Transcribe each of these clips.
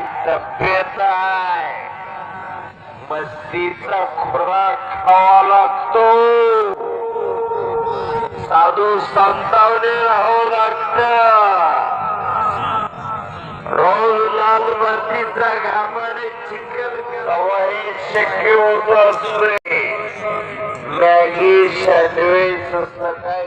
तब्येत आहे. मस्तीचा खुराक खावा लागतो. साधू संतावने हो राहावं लागत रोज लाल मस्तीचा घामाने चिकन सवय शक्य होत असते. मॅगी सँडविच असं काय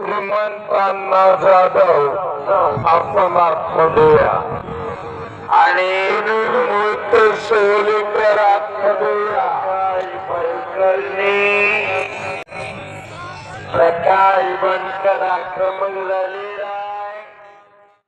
श्रीमंतांना जाधव आपण आतमध्ये आणि मूर्त सोहलीकर आतमध्ये या प्रकाश बनकर आक्रमक झालेला